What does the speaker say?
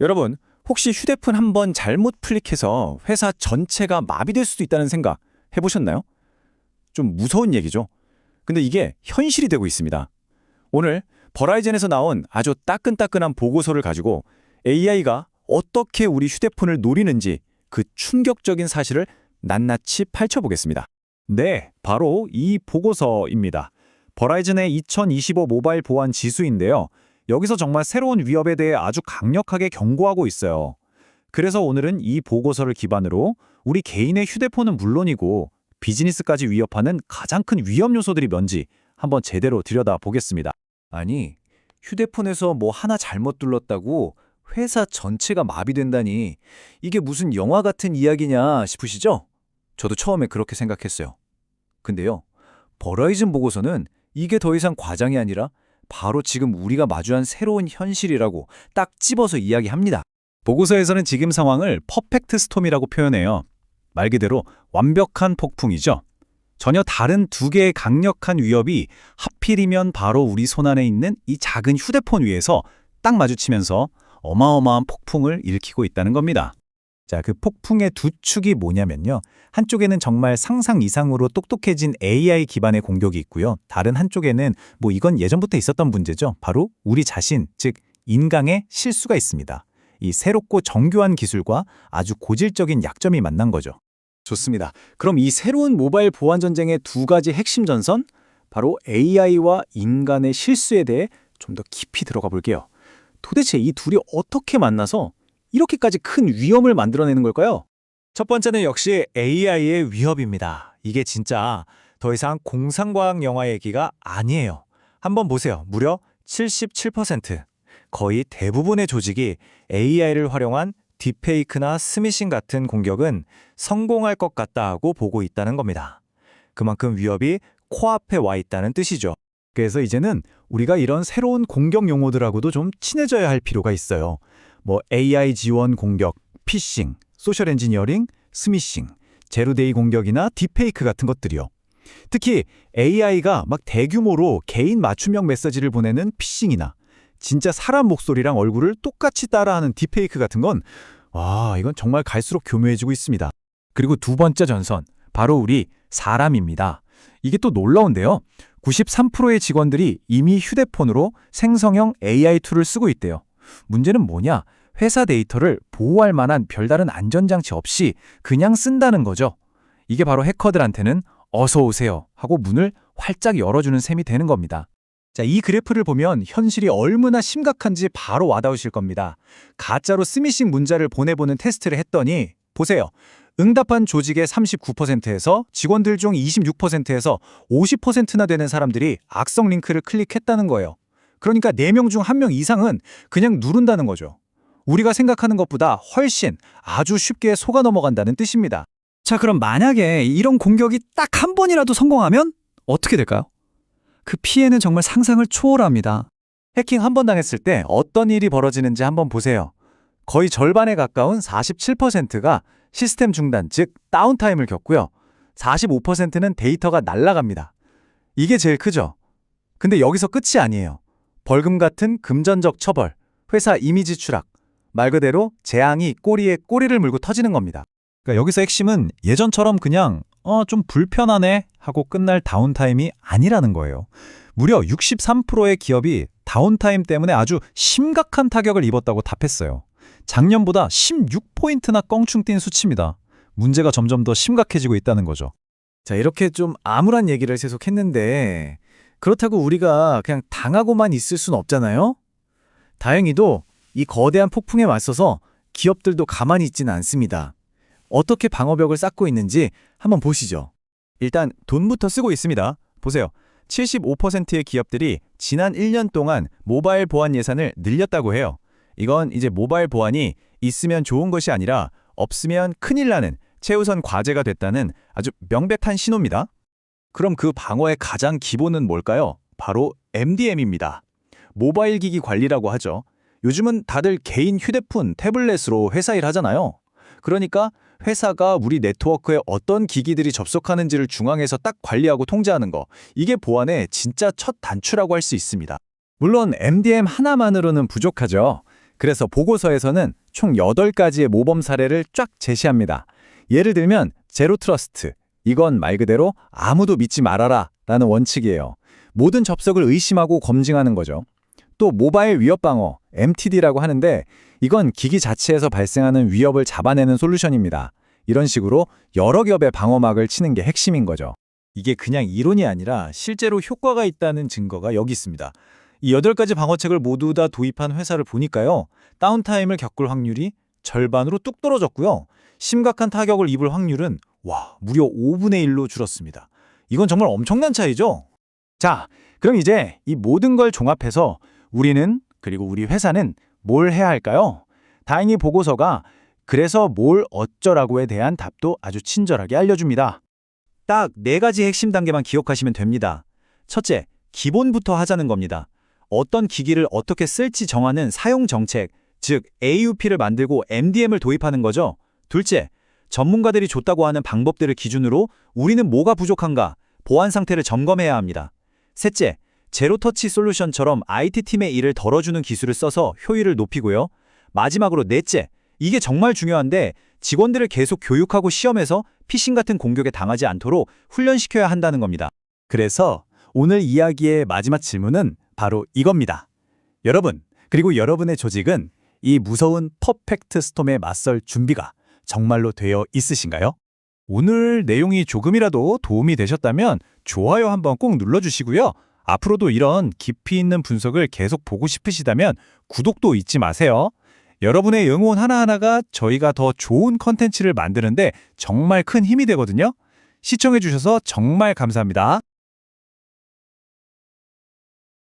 여러분, 혹시 휴대폰 한 번 잘못 클릭해서 회사 전체가 마비될 수도 있다는 생각 해보셨나요? 좀 무서운 얘기죠. 근데 이게 현실이 되고 있습니다. 오늘 버라이젠에서 나온 아주 따끈따끈한 보고서를 가지고 AI가 어떻게 우리 휴대폰을 노리는지 그 충격적인 사실을 낱낱이 파헤쳐보겠습니다. 네, 바로 이 보고서입니다. 버라이즌의 2025 모바일 보안 지수인데요. 여기서 정말 새로운 위협에 대해 아주 강력하게 경고하고 있어요. 그래서 오늘은 이 보고서를 기반으로 우리 개인의 휴대폰은 물론이고 비즈니스까지 위협하는 가장 큰 위험 요소들이 뭔지 한번 제대로 들여다보겠습니다. 아니, 휴대폰에서 뭐 하나 잘못 눌렀다고 회사 전체가 마비된다니 이게 무슨 영화 같은 이야기냐 싶으시죠? 저도 처음에 그렇게 생각했어요. 근데요, 버라이즌 보고서는 이게 더 이상 과장이 아니라 바로 지금 우리가 마주한 새로운 현실이라고 딱 집어서 이야기합니다. 보고서에서는 지금 상황을 퍼펙트 스톰이라고 표현해요. 말 그대로 완벽한 폭풍이죠. 전혀 다른 두 개의 강력한 위협이 하필이면 바로 우리 손안에 있는 이 작은 휴대폰 위에서 딱 마주치면서 어마어마한 폭풍을 일으키고 있다는 겁니다. 자, 그 폭풍의 두 축이 뭐냐면요. 한쪽에는 정말 상상 이상으로 똑똑해진 AI 기반의 공격이 있고요. 다른 한쪽에는 뭐 이건 예전부터 있었던 문제죠. 바로 우리 자신, 즉 인강의 실수가 있습니다. 이 새롭고 정교한 기술과 아주 고질적인 약점이 만난 거죠. 좋습니다. 그럼 이 새로운 모바일 보안 전쟁의 두 가지 핵심 전선, 바로 AI와 인간의 실수에 대해 좀 더 깊이 들어가 볼게요. 도대체 이 둘이 어떻게 만나서 이렇게까지 큰 위험을 만들어내는 걸까요? 첫 번째는 역시 AI의 위협입니다. 이게 진짜 더 이상 공상과학 영화 얘기가 아니에요. 한번 보세요. 무려 77%. 거의 대부분의 조직이 AI를 활용한 딥페이크나 스미싱 같은 공격은 성공할 것 같다 하고 보고 있다는 겁니다. 그만큼 위협이 코앞에 와 있다는 뜻이죠. 그래서 이제는 우리가 이런 새로운 공격 용어들하고도 좀 친해져야 할 필요가 있어요. 뭐 AI 지원 공격, 피싱, 소셜 엔지니어링, 스미싱, 제로데이 공격이나 딥페이크 같은 것들이요. 특히 AI가 막 대규모로 개인 맞춤형 메시지를 보내는 피싱이나 진짜 사람 목소리랑 얼굴을 똑같이 따라하는 딥페이크 같은 건 와, 이건 정말 갈수록 교묘해지고 있습니다. 그리고 두 번째 전선, 바로 우리 사람입니다. 이게 또 놀라운데요. 93%의 직원들이 이미 휴대폰으로 생성형 AI 툴을 쓰고 있대요. 문제는 뭐냐? 회사 데이터를 보호할 만한 별다른 안전장치 없이 그냥 쓴다는 거죠. 이게 바로 해커들한테는 어서 오세요 하고 문을 활짝 열어주는 셈이 되는 겁니다. 자, 이 그래프를 보면 현실이 얼마나 심각한지 바로 와닿으실 겁니다. 가짜로 스미싱 문자를 보내보는 테스트를 했더니 보세요. 응답한 조직의 39%에서 직원들 중 26%에서 50%나 되는 사람들이 악성 링크를 클릭했다는 거예요. 그러니까 4명 중 1명 이상은 그냥 누른다는 거죠. 우리가 생각하는 것보다 훨씬 아주 쉽게 속아 넘어간다는 뜻입니다. 자, 그럼 만약에 이런 공격이 딱 한 번이라도 성공하면 어떻게 될까요? 그 피해는 정말 상상을 초월합니다. 해킹 한 번 당했을 때 어떤 일이 벌어지는지 한번 보세요. 거의 절반에 가까운 47%가 시스템 중단, 즉 다운타임을 겪고요. 45%는 데이터가 날아갑니다. 이게 제일 크죠. 근데 여기서 끝이 아니에요. 벌금 같은 금전적 처벌, 회사 이미지 추락, 말 그대로 재앙이 꼬리에 꼬리를 물고 터지는 겁니다. 그러니까 여기서 핵심은 예전처럼 그냥 어 좀 불편하네 하고 끝날 다운타임이 아니라는 거예요. 무려 63%의 기업이 다운타임 때문에 아주 심각한 타격을 입었다고 답했어요. 작년보다 16포인트나 껑충 뛴 수치입니다. 문제가 점점 더 심각해지고 있다는 거죠. 자, 이렇게 좀 암울한 얘기를 계속했는데 그렇다고 우리가 그냥 당하고만 있을 순 없잖아요. 다행히도 이 거대한 폭풍에 맞서서 기업들도 가만히 있지는 않습니다. 어떻게 방어벽을 쌓고 있는지 한번 보시죠. 일단 돈부터 쓰고 있습니다. 보세요. 75%의 기업들이 지난 1년 동안 모바일 보안 예산을 늘렸다고 해요. 이건 이제 모바일 보안이 있으면 좋은 것이 아니라 없으면 큰일 나는 최우선 과제가 됐다는 아주 명백한 신호입니다. 그럼 그 방어의 가장 기본은 뭘까요? 바로 MDM입니다. 모바일 기기 관리라고 하죠. 요즘은 다들 개인 휴대폰, 태블릿으로 회사 일 하잖아요. 그러니까 회사가 우리 네트워크에 어떤 기기들이 접속하는지를 중앙에서 딱 관리하고 통제하는 거. 이게 보안의 진짜 첫 단추라고 할 수 있습니다. 물론 MDM 하나만으로는 부족하죠. 그래서 보고서에서는 총 8가지의 모범 사례를 쫙 제시합니다. 예를 들면 제로 트러스트. 이건 말 그대로 아무도 믿지 말아라 라는 원칙이에요. 모든 접속을 의심하고 검증하는 거죠. 또 모바일 위협 방어, MTD라고 하는데 이건 기기 자체에서 발생하는 위협을 잡아내는 솔루션입니다. 이런 식으로 여러 겹의 방어막을 치는 게 핵심인 거죠. 이게 그냥 이론이 아니라 실제로 효과가 있다는 증거가 여기 있습니다. 이 8가지 방어책을 모두 다 도입한 회사를 보니까요. 다운타임을 겪을 확률이 절반으로 뚝 떨어졌고요. 심각한 타격을 입을 확률은 와, 무려 5분의 1로 줄었습니다. 이건 정말 엄청난 차이죠? 자, 그럼 이제 이 모든 걸 종합해서 우리는 그리고 우리 회사는 뭘 해야 할까요? 다행히 보고서가 그래서 뭘 어쩌라고에 대한 답도 아주 친절하게 알려줍니다. 딱 네 가지 핵심 단계만 기억하시면 됩니다. 첫째, 기본부터 하자는 겁니다. 어떤 기기를 어떻게 쓸지 정하는 사용 정책, 즉 AUP를 만들고 MDM을 도입하는 거죠. 둘째, 전문가들이 줬다고 하는 방법들을 기준으로 우리는 뭐가 부족한가, 보안 상태를 점검해야 합니다. 셋째, 제로터치 솔루션처럼 IT팀의 일을 덜어주는 기술을 써서 효율을 높이고요. 마지막으로 넷째, 이게 정말 중요한데 직원들을 계속 교육하고 시험해서 피싱 같은 공격에 당하지 않도록 훈련시켜야 한다는 겁니다. 그래서 오늘 이야기의 마지막 질문은 바로 이겁니다. 여러분, 그리고 여러분의 조직은 이 무서운 퍼펙트 스톰에 맞설 준비가 정말로 되어 있으신가요? 오늘 내용이 조금이라도 도움이 되셨다면 좋아요 한번 꼭 눌러주시고요. 앞으로도 이런 깊이 있는 분석을 계속 보고 싶으시다면 구독도 잊지 마세요. 여러분의 응원 하나하나가 저희가 더 좋은 컨텐츠를 만드는데 정말 큰 힘이 되거든요. 시청해주셔서 정말 감사합니다.